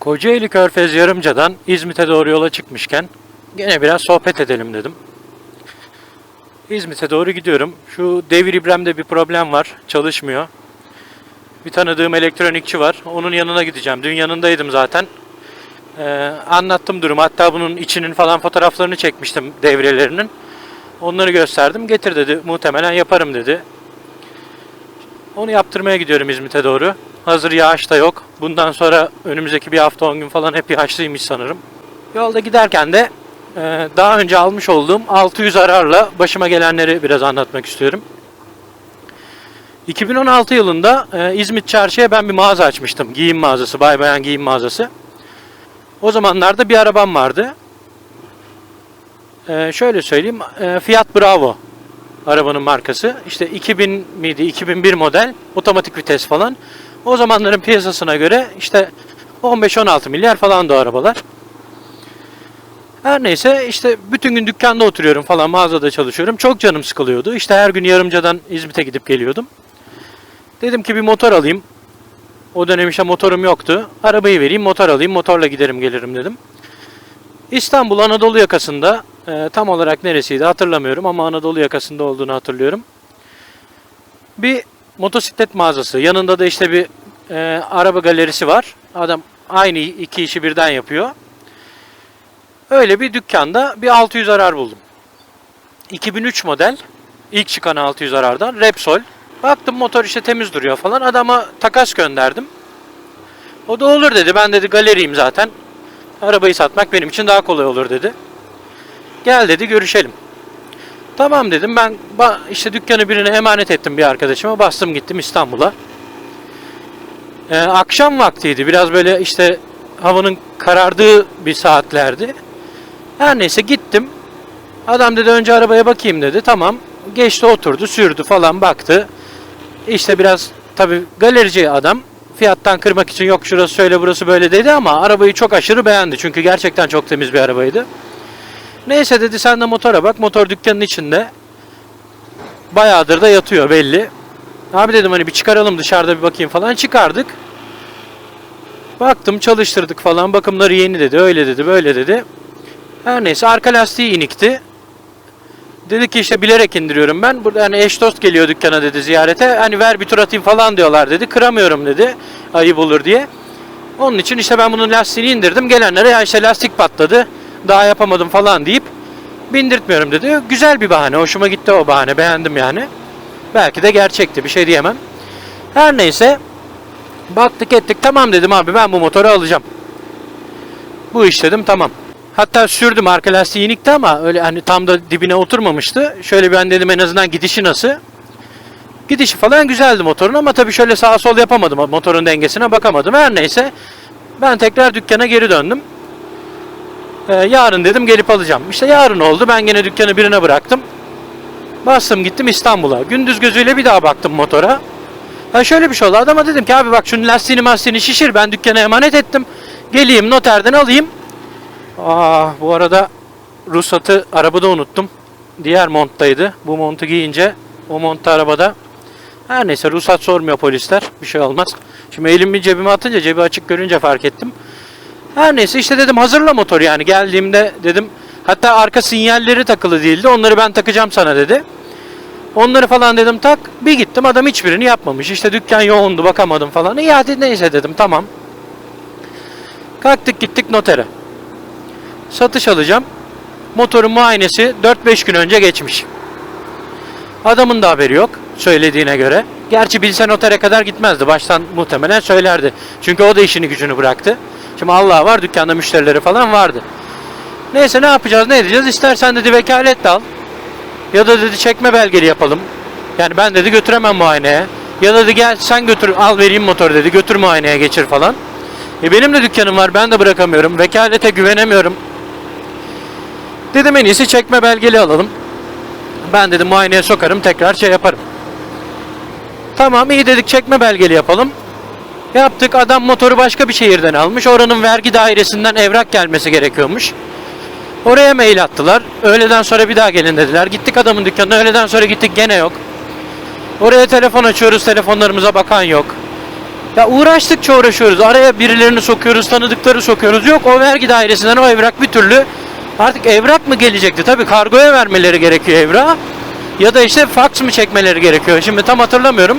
Kocaeli Körfez Yarımca'dan İzmit'e doğru yola çıkmışken gene biraz sohbet edelim dedim. İzmit'e doğru gidiyorum. Şu devir ibremde bir problem var. Çalışmıyor. Bir tanıdığım elektronikçi var. Onun yanına gideceğim. Dün yanındaydım zaten. Ee, anlattım durumu. Hatta bunun içinin falan fotoğraflarını çekmiştim devrelerinin. Onları gösterdim. Getir dedi. Muhtemelen yaparım dedi. Onu yaptırmaya gidiyorum İzmit'e doğru. Hazır yağış da yok. Bundan sonra önümüzdeki bir hafta 10 gün falan hep yağışlıymış sanırım. Yolda giderken de e, daha önce almış olduğum 600 ararla başıma gelenleri biraz anlatmak istiyorum. 2016 yılında e, İzmit Çarşı'ya ben bir mağaza açmıştım. Giyim mağazası, bay bayan giyim mağazası. O zamanlarda bir arabam vardı. E, şöyle söyleyeyim, e, Fiat Bravo arabanın markası. İşte 2000 miydi, 2001 model, otomatik vites falan. O zamanların piyasasına göre işte 15-16 milyar falan da arabalar. Her neyse işte bütün gün dükkanda oturuyorum falan mağazada çalışıyorum. Çok canım sıkılıyordu. İşte her gün yarımcadan İzmit'e gidip geliyordum. Dedim ki bir motor alayım. O dönem işte motorum yoktu. Arabayı vereyim motor alayım motorla giderim gelirim dedim. İstanbul Anadolu yakasında e, tam olarak neresiydi hatırlamıyorum ama Anadolu yakasında olduğunu hatırlıyorum. Bir motosiklet mağazası. Yanında da işte bir e, araba galerisi var. Adam aynı iki işi birden yapıyor. Öyle bir dükkanda bir 600 arar buldum. 2003 model. ilk çıkan 600 arardan Repsol. Baktım motor işte temiz duruyor falan. Adama takas gönderdim. O da olur dedi. Ben dedi galeriyim zaten. Arabayı satmak benim için daha kolay olur dedi. Gel dedi görüşelim. Tamam dedim ben işte dükkanı birine emanet ettim bir arkadaşıma. Bastım gittim İstanbul'a. Ee, akşam vaktiydi. Biraz böyle işte havanın karardığı bir saatlerdi. Her neyse gittim. Adam dedi önce arabaya bakayım dedi. Tamam. Geçti oturdu sürdü falan baktı. İşte biraz tabi galerici adam. Fiyattan kırmak için yok şurası şöyle burası böyle dedi ama arabayı çok aşırı beğendi. Çünkü gerçekten çok temiz bir arabaydı. Neyse dedi sen de motora bak. Motor dükkanın içinde. Bayağıdır da yatıyor belli. Abi dedim hani bir çıkaralım dışarıda bir bakayım falan. Çıkardık. Baktım çalıştırdık falan. Bakımları yeni dedi. Öyle dedi böyle dedi. Her neyse arka lastiği inikti. Dedi ki işte bilerek indiriyorum ben. Burada hani eş dost geliyor dükkana dedi ziyarete. Hani ver bir tur atayım falan diyorlar dedi. Kıramıyorum dedi. Ayıp olur diye. Onun için işte ben bunun lastiğini indirdim. Gelenlere ya işte lastik patladı. Daha yapamadım falan deyip bindirtmiyorum dedi. Güzel bir bahane. Hoşuma gitti o bahane. Beğendim yani. Belki de gerçekti. Bir şey diyemem. Her neyse. Baktık ettik. Tamam dedim abi ben bu motoru alacağım. Bu iş dedim tamam. Hatta sürdüm arka lastiği inikti ama öyle hani tam da dibine oturmamıştı. Şöyle ben dedim en azından gidişi nasıl? Gidişi falan güzeldi motorun ama tabii şöyle sağa sol yapamadım. Motorun dengesine bakamadım. Her neyse ben tekrar dükkana geri döndüm. Ee, yarın dedim gelip alacağım. İşte yarın oldu. Ben gene dükkanı birine bıraktım. Bastım gittim İstanbul'a. Gündüz gözüyle bir daha baktım motora. Ha şöyle bir şey oldu. Adama dedim ki abi bak şunun lastiğini mastiğini şişir. Ben dükkana emanet ettim. Geleyim noterden alayım. Aa, bu arada ruhsatı arabada unuttum. Diğer monttaydı. Bu montu giyince o montta arabada. Her neyse ruhsat sormuyor polisler. Bir şey olmaz. Şimdi elimi cebime atınca cebi açık görünce fark ettim. Her neyse işte dedim hazırla motoru yani geldiğimde dedim hatta arka sinyalleri takılı değildi onları ben takacağım sana dedi. Onları falan dedim tak bir gittim adam hiçbirini yapmamış işte dükkan yoğundu bakamadım falan. İyi hadi neyse dedim tamam. Kalktık gittik notere. Satış alacağım. Motorun muayenesi 4-5 gün önce geçmiş. Adamın da haberi yok söylediğine göre. Gerçi bilse notere kadar gitmezdi. Baştan muhtemelen söylerdi. Çünkü o da işini gücünü bıraktı. Şimdi Allah var dükkanda müşterileri falan vardı. Neyse ne yapacağız ne edeceğiz? İstersen dedi vekalet de al. Ya da dedi çekme belgeli yapalım. Yani ben dedi götüremem muayeneye. Ya dedi gel sen götür al vereyim motoru dedi götür muayeneye geçir falan. E benim de dükkanım var ben de bırakamıyorum. Vekalete güvenemiyorum. Dedim en iyisi çekme belgeli alalım. Ben dedim muayeneye sokarım tekrar şey yaparım. Tamam iyi dedik çekme belgeli yapalım. Yaptık adam motoru başka bir şehirden almış. Oranın vergi dairesinden evrak gelmesi gerekiyormuş. Oraya mail attılar. Öğleden sonra bir daha gelin dediler. Gittik adamın dükkanına. Öğleden sonra gittik gene yok. Oraya telefon açıyoruz. Telefonlarımıza bakan yok. Ya uğraştıkça uğraşıyoruz. Araya birilerini sokuyoruz, tanıdıkları sokuyoruz. Yok o vergi dairesinden o evrak bir türlü artık evrak mı gelecekti? Tabii kargoya vermeleri gerekiyor evrağı. Ya da işte fax mı çekmeleri gerekiyor? Şimdi tam hatırlamıyorum.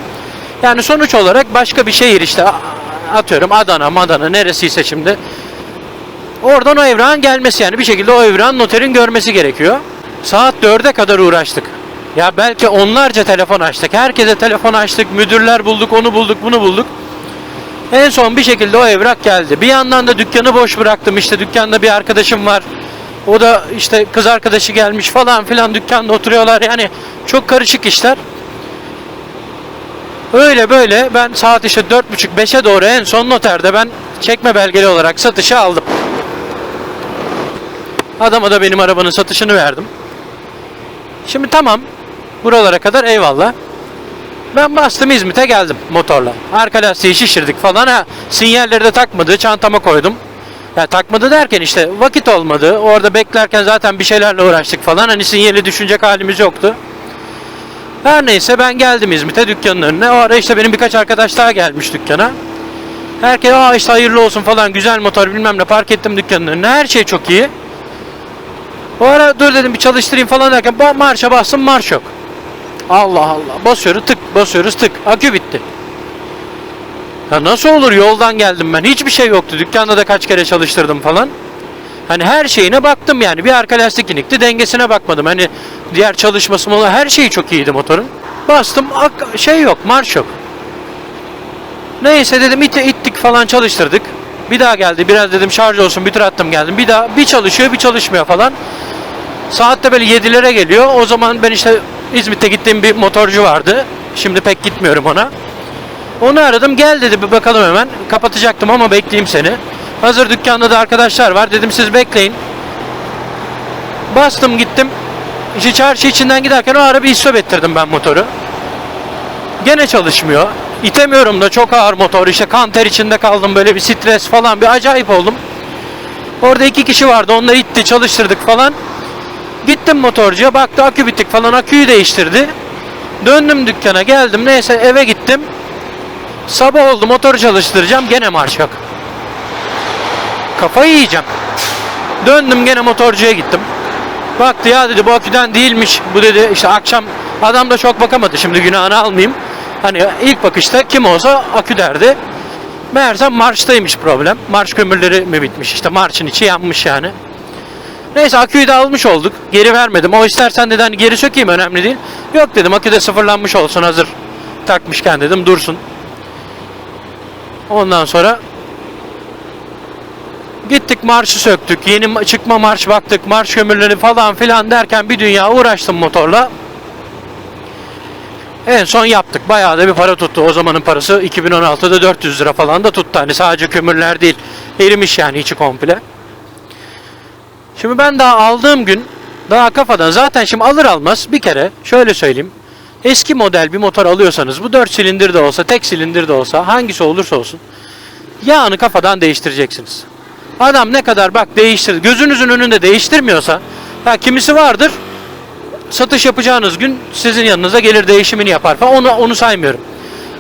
Yani sonuç olarak başka bir şehir işte atıyorum Adana, Madana neresiyse şimdi. Oradan o evrağın gelmesi yani bir şekilde o evrağın noterin görmesi gerekiyor. Saat 4'e kadar uğraştık. Ya belki onlarca telefon açtık. Herkese telefon açtık. Müdürler bulduk, onu bulduk, bunu bulduk. En son bir şekilde o evrak geldi. Bir yandan da dükkanı boş bıraktım. İşte dükkanda bir arkadaşım var. O da işte kız arkadaşı gelmiş falan filan dükkanda oturuyorlar. Yani çok karışık işler. Öyle böyle ben saat işte 4.30-5'e doğru en son noterde ben çekme belgeli olarak satışa aldım. Adama da benim arabanın satışını verdim. Şimdi tamam. Buralara kadar eyvallah. Ben bastım İzmit'e geldim motorla. Arka lastiği şişirdik falan. Ha, sinyalleri de takmadı. Çantama koydum. Ya takmadı derken işte vakit olmadı. Orada beklerken zaten bir şeylerle uğraştık falan. Hani sinyali düşünecek halimiz yoktu. Her neyse ben geldim İzmit'e dükkanın önüne. O ara işte benim birkaç arkadaş daha gelmiş dükkana. Herkes aa işte hayırlı olsun falan güzel motor bilmem ne park ettim dükkanın önüne. Her şey çok iyi. O ara dur dedim bir çalıştırayım falan derken marşa bastım marş yok. Allah Allah. Basıyoruz tık basıyoruz tık. Akü bitti. Ya nasıl olur yoldan geldim ben. Hiçbir şey yoktu. Dükkanda da kaç kere çalıştırdım falan. Hani her şeyine baktım yani. Bir arka lastik inikti. Dengesine bakmadım. Hani diğer çalışması mı her şeyi çok iyiydi motorun. Bastım ak- şey yok marş yok. Neyse dedim it ittik falan çalıştırdık. Bir daha geldi. Biraz dedim şarj olsun bir tur attım geldim. Bir daha bir çalışıyor bir çalışmıyor falan. Saatte böyle 7'lere geliyor. O zaman ben işte İzmit'te gittiğim bir motorcu vardı. Şimdi pek gitmiyorum ona. Onu aradım. Gel dedi bir bakalım hemen. Kapatacaktım ama bekleyeyim seni. Hazır dükkanda da arkadaşlar var. Dedim siz bekleyin. Bastım gittim. İşte çarşı içinden giderken o ara bir istop ettirdim ben motoru. Gene çalışmıyor. İtemiyorum da çok ağır motor. İşte kan ter içinde kaldım böyle bir stres falan bir acayip oldum. Orada iki kişi vardı. Onlar itti çalıştırdık falan. Gittim motorcuya baktı akü bitik falan aküyü değiştirdi. Döndüm dükkana geldim neyse eve gittim. Sabah oldu motoru çalıştıracağım gene marş yok. Kafayı yiyeceğim. Döndüm gene motorcuya gittim. Baktı ya dedi bu aküden değilmiş. Bu dedi işte akşam adam da çok bakamadı şimdi günahını almayayım. Hani ilk bakışta kim olsa akü derdi. Meğerse marştaymış problem. Marş kömürleri mi bitmiş işte marşın içi yanmış yani. Neyse aküyü de almış olduk. Geri vermedim. O istersen dedi hani geri sökeyim önemli değil. Yok dedim akü de sıfırlanmış olsun hazır takmışken dedim dursun. Ondan sonra gittik marşı söktük. Yeni ma- çıkma marş baktık. Marş kömürleri falan filan derken bir dünya uğraştım motorla. En son yaptık. Bayağı da bir para tuttu. O zamanın parası 2016'da 400 lira falan da tuttu. Hani sadece kömürler değil. Erimiş yani içi komple. Şimdi ben daha aldığım gün daha kafadan zaten şimdi alır almaz bir kere şöyle söyleyeyim. Eski model bir motor alıyorsanız bu 4 silindir de olsa tek silindir de olsa hangisi olursa olsun yağını kafadan değiştireceksiniz. Adam ne kadar bak değiştir gözünüzün önünde değiştirmiyorsa ya kimisi vardır satış yapacağınız gün sizin yanınıza gelir değişimini yapar falan onu, onu saymıyorum.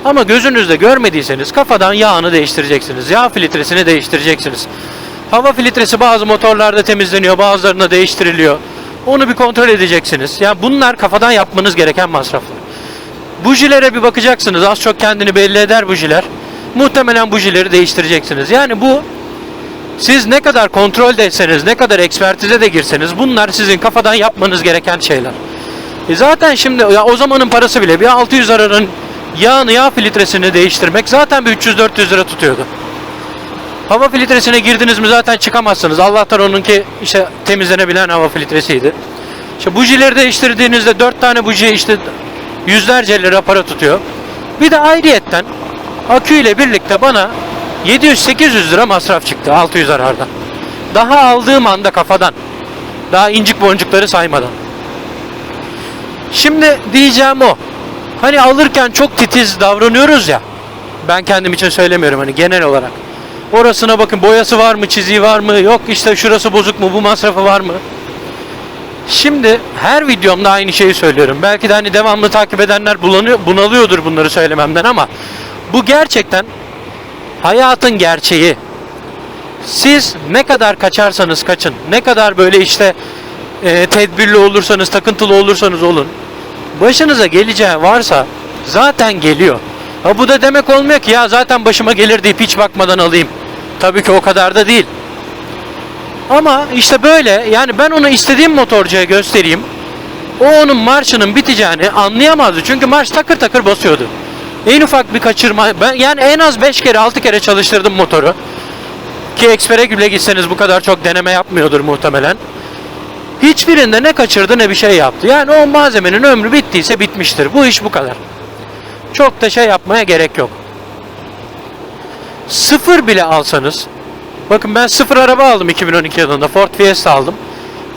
Ama gözünüzde görmediyseniz kafadan yağını değiştireceksiniz. Yağ filtresini değiştireceksiniz. Hava filtresi bazı motorlarda temizleniyor, bazılarında değiştiriliyor. Onu bir kontrol edeceksiniz. Yani bunlar kafadan yapmanız gereken masraflar. Bujilere bir bakacaksınız. Az çok kendini belli eder bujiler. Muhtemelen bujileri değiştireceksiniz. Yani bu siz ne kadar kontrol de etseniz, ne kadar ekspertize de girseniz bunlar sizin kafadan yapmanız gereken şeyler. E zaten şimdi ya o zamanın parası bile bir 600 liranın yağını, yağ filtresini değiştirmek zaten bir 300-400 lira tutuyordu. Hava filtresine girdiniz mi zaten çıkamazsınız. Allah'tan onunki işte temizlenebilen hava filtresiydi. İşte bujileri değiştirdiğinizde 4 tane buji işte yüzlerce lira para tutuyor. Bir de ayrıyetten aküyle birlikte bana 700-800 lira masraf çıktı 600 arardan. Daha aldığım anda kafadan. Daha incik boncukları saymadan. Şimdi diyeceğim o. Hani alırken çok titiz davranıyoruz ya. Ben kendim için söylemiyorum hani genel olarak. Orasına bakın boyası var mı, çiziği var mı, yok işte şurası bozuk mu, bu masrafı var mı? Şimdi her videomda aynı şeyi söylüyorum. Belki de hani devamlı takip edenler bulanıyor, bunalıyordur bunları söylememden ama bu gerçekten hayatın gerçeği. Siz ne kadar kaçarsanız kaçın, ne kadar böyle işte e, tedbirli olursanız, takıntılı olursanız olun. Başınıza geleceği varsa zaten geliyor. Ha bu da demek olmuyor ki ya zaten başıma gelir deyip hiç bakmadan alayım. Tabii ki o kadar da değil. Ama işte böyle yani ben onu istediğim motorcuya göstereyim. O onun marşının biteceğini anlayamazdı. Çünkü marş takır takır basıyordu. En ufak bir kaçırma ben yani en az 5 kere 6 kere çalıştırdım motoru. Ki Xper'e bile gitseniz bu kadar çok deneme yapmıyordur muhtemelen. Hiçbirinde ne kaçırdı ne bir şey yaptı. Yani o malzemenin ömrü bittiyse bitmiştir. Bu iş bu kadar. Çok da şey yapmaya gerek yok. Sıfır bile alsanız Bakın ben sıfır araba aldım 2012 yılında. Ford Fiesta aldım.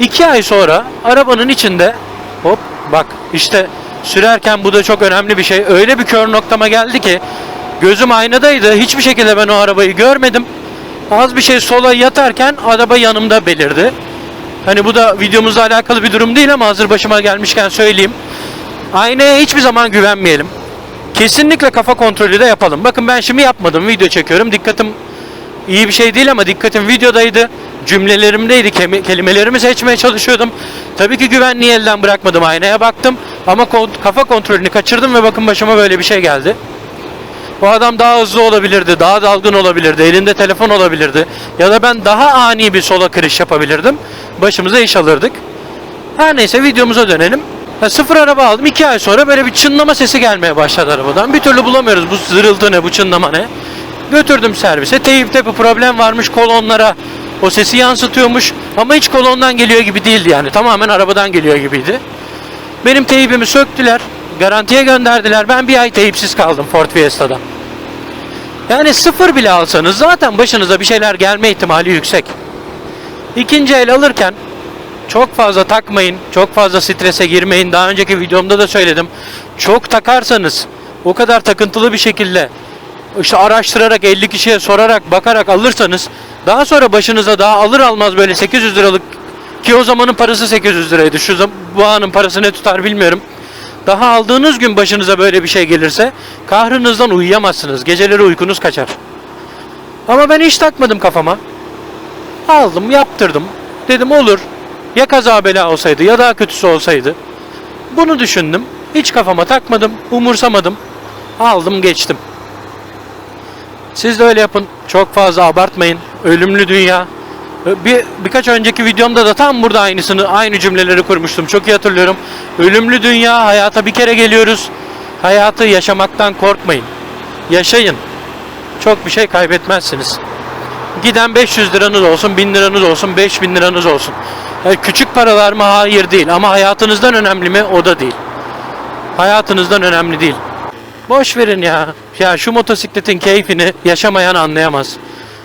2 ay sonra arabanın içinde hop bak işte sürerken bu da çok önemli bir şey. Öyle bir kör noktama geldi ki gözüm aynadaydı. Hiçbir şekilde ben o arabayı görmedim. Az bir şey sola yatarken araba yanımda belirdi. Hani bu da videomuzla alakalı bir durum değil ama hazır başıma gelmişken söyleyeyim. Aynaya hiçbir zaman güvenmeyelim. Kesinlikle kafa kontrolü de yapalım. Bakın ben şimdi yapmadım. Video çekiyorum. Dikkatim iyi bir şey değil ama dikkatim videodaydı. Cümlelerimdeydi. Kelimelerimi seçmeye çalışıyordum. Tabii ki güvenliği elden bırakmadım. Aynaya baktım. Ama kon- kafa kontrolünü kaçırdım ve bakın başıma böyle bir şey geldi. Bu adam daha hızlı olabilirdi, daha dalgın olabilirdi, elinde telefon olabilirdi. Ya da ben daha ani bir sola kırış yapabilirdim. Başımıza iş alırdık. Her neyse videomuza dönelim. Ha, sıfır araba aldım. iki ay sonra böyle bir çınlama sesi gelmeye başladı arabadan. Bir türlü bulamıyoruz bu zırıltı ne, bu çınlama ne. Götürdüm servise. Teyipte bir problem varmış kolonlara. O sesi yansıtıyormuş. Ama hiç kolondan geliyor gibi değildi yani. Tamamen arabadan geliyor gibiydi. Benim teyibimi söktüler. Garantiye gönderdiler. Ben bir ay teyipsiz kaldım Ford Fiesta'da. Yani sıfır bile alsanız zaten başınıza bir şeyler gelme ihtimali yüksek. İkinci el alırken çok fazla takmayın, çok fazla strese girmeyin. Daha önceki videomda da söyledim. Çok takarsanız, o kadar takıntılı bir şekilde işte araştırarak, 50 kişiye sorarak, bakarak alırsanız daha sonra başınıza daha alır almaz böyle 800 liralık ki o zamanın parası 800 liraydı. Şu zam- bu anın parası ne tutar bilmiyorum. Daha aldığınız gün başınıza böyle bir şey gelirse kahrınızdan uyuyamazsınız. Geceleri uykunuz kaçar. Ama ben hiç takmadım kafama. Aldım, yaptırdım. Dedim olur. Ya kaza bela olsaydı ya daha kötüsü olsaydı. Bunu düşündüm. Hiç kafama takmadım, umursamadım. Aldım, geçtim. Siz de öyle yapın. Çok fazla abartmayın. Ölümlü dünya. Bir birkaç önceki videomda da tam burada aynısını, aynı cümleleri kurmuştum. Çok iyi hatırlıyorum. Ölümlü dünya, hayata bir kere geliyoruz. Hayatı yaşamaktan korkmayın. Yaşayın. Çok bir şey kaybetmezsiniz. Giden 500 liranız olsun, 1000 liranız olsun, 5000 liranız olsun. Yani küçük paralar mı? Hayır değil. Ama hayatınızdan önemli mi? O da değil. Hayatınızdan önemli değil. Boş verin ya. Ya şu motosikletin keyfini yaşamayan anlayamaz.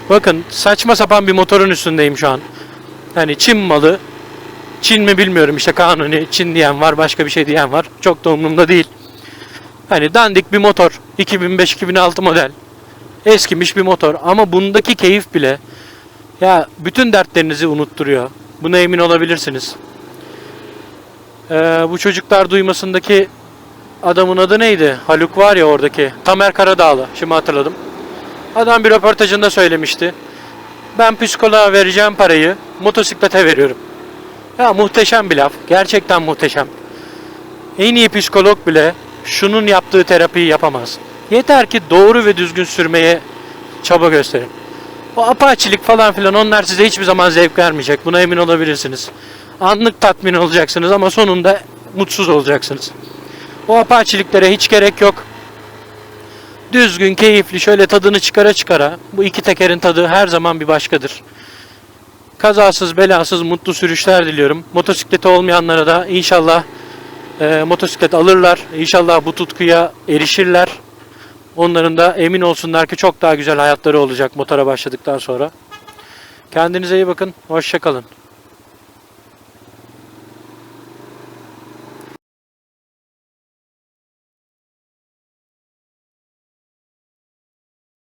Bakın saçma sapan bir motorun üstündeyim şu an. Hani Çin malı. Çin mi bilmiyorum işte kanuni. Çin diyen var başka bir şey diyen var. Çok da umurumda değil. Hani dandik bir motor. 2005-2006 model. Eskimiş bir motor. Ama bundaki keyif bile ya bütün dertlerinizi unutturuyor. Buna emin olabilirsiniz. Ee, bu çocuklar duymasındaki adamın adı neydi? Haluk var ya oradaki. Tamer Karadağlı. Şimdi hatırladım. Adam bir röportajında söylemişti. Ben psikoloğa vereceğim parayı motosiklete veriyorum. Ya muhteşem bir laf. Gerçekten muhteşem. En iyi psikolog bile şunun yaptığı terapiyi yapamaz. Yeter ki doğru ve düzgün sürmeye çaba gösterin. O apaçilik falan filan onlar size hiçbir zaman zevk vermeyecek. Buna emin olabilirsiniz. Anlık tatmin olacaksınız ama sonunda mutsuz olacaksınız. O apaçiliklere hiç gerek yok. Düzgün, keyifli, şöyle tadını çıkara çıkara bu iki tekerin tadı her zaman bir başkadır. Kazasız, belasız, mutlu sürüşler diliyorum. Motosikleti olmayanlara da inşallah e, motosiklet alırlar. İnşallah bu tutkuya erişirler. Onların da emin olsunlar ki çok daha güzel hayatları olacak motora başladıktan sonra. Kendinize iyi bakın. Hoşçakalın.